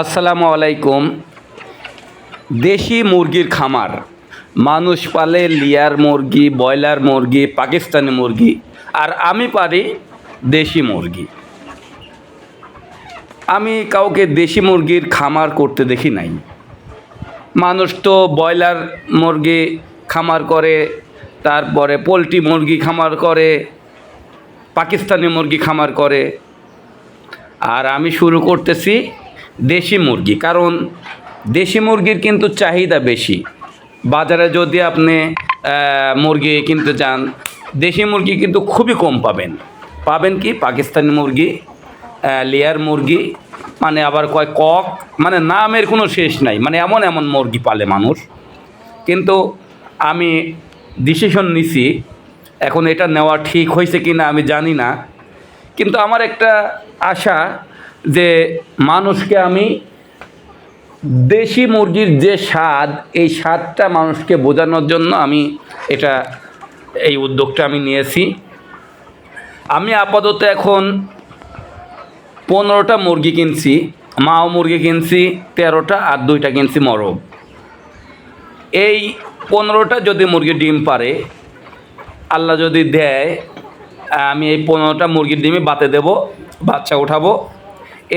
আসসালামু আলাইকুম। দেশি মুরগির খামার। মানুষ পালে লিয়ার মুরগি, ব্রয়লার মুরগি, পাকিস্তানি মুরগি, আর আমি পারি দেশি মুরগি। আমি কাউকে দেশি মুরগির খামার করতে দেখি নাই। মানুষ তো ব্রয়লার মুরগি খামার করে, তারপরে পোলট্রি মুরগি খামার করে, পাকিস্তানি মুরগি খামার করে। আর আমি শুরু করতেছি দেশি মুরগি, কারণ দেশি মুরগির কিন্তু চাহিদা বেশি। বাজারে যদি আপনি মুরগি কিনতে চান, দেশি মুরগি কিন্তু খুবই কম পাবেন। পাবেন কি? পাকিস্তানি মুরগি লেয়ার মুরগি মানে আবার কয় কক মানে নামের কোনো শেষ নাই। মানে এমন এমন মুরগি পালে মানুষ। কিন্তু আমি ডিসিশন নিছি, এখন এটা নেওয়া ঠিক হয়েছে কি না আমি জানি না। কিন্তু আমার একটা আশা যে মানুষকে আমি দেশি মুরগির যে স্বাদ, এই স্বাদটা মানুষকে বোঝানোর জন্য আমি এটা, এই উদ্যোগটা আমি নিয়েছি। আমি আপাতত এখন পনেরোটা মুরগি কিনছি, মাও মুরগি কিনছি, তেরোটা আর দুইটা কিনছি মরব এই পনেরোটা যদি মুরগি ডিম পারে, আল্লাহ যদি দেয়, আমি এই পনেরোটা মুরগির ডিমে বাতে দেব, বাচ্চা উঠাবো।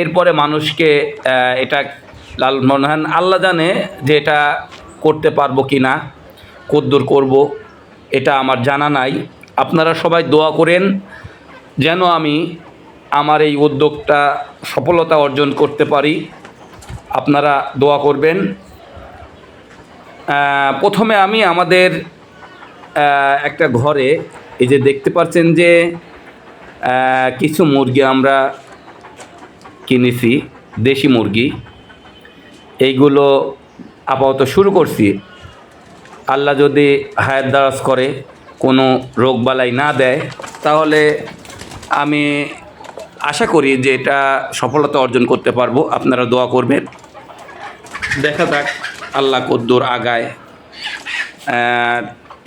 এরপরে মানুষকে এটা লাল মনোহান আল্লাহ জানে যে এটা করতে পারব কি না, কদ্দূর করব, এটা আমার জানা নাই। আপনারা সবাই দোয়া করেন যেন আমি আমার এই উদ্যোগটা সফলতা অর্জন করতে পারি। আপনারা দোয়া করবেন। প্রথমে আমি আমাদের একটা ঘরে এই যে দেখতে পাচ্ছেন যে কিছু মুরগি আমরা কিনেছি, দেশি মুরগি। এইগুলো আপাতত শুরু করছি। আল্লাহ যদি হায়াত দারাজ করে, কোনো রোগবালাই না দেয়, তাহলে আমি আশা করি যে এটা সফলতা অর্জন করতে পারব। আপনারা দোয়া করবেন। দেখা যাক আল্লাহ কদ্দুর আগায়।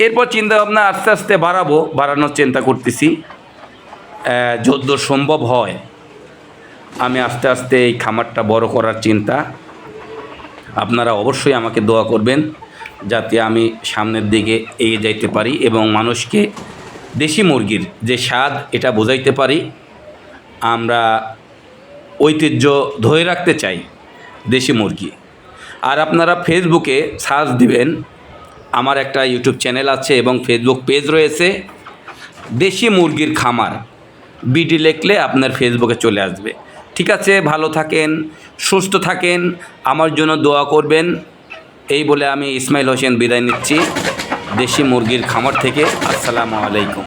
এরপর চিন্তা ভাবনা আস্তে আস্তে বাড়াবো, বাড়ানোর চিন্তা করতেছি। যদ্দূর সম্ভব হয়। আমি আস্তে আস্তে এই খামারটা বড় করার চিন্তা। আপনারা অবশ্যই আমাকে দোয়া করবেন যাতে আমি সামনের দিকে এগিয়ে যাইতে পারি এবং মানুষকে দেশি মুরগির যে স্বাদ, এটা বোঝাইতে পারি। আমরা ঐতিহ্য ধরে রাখতে চাই দেশি মুরগি। আর আপনারা ফেসবুকে সার্চ দিবেন। আমার একটা ইউটিউব চ্যানেল আছে এবং ফেসবুক পেজ রয়েছে। দেশি মুরগির খামার। বিডি লেখলে আপনার ফেসবুকে চলে আসবে। ঠিক আছে, ভালো থাকেন, সুস্থ থাকেন, আমার জন্য দোয়া করবেন। এই বলে আমি ইসমাইল হোসেন বিদায় নিচ্ছি। দেশি মুরগির খামার থেকে আসসালামু আলাইকুম।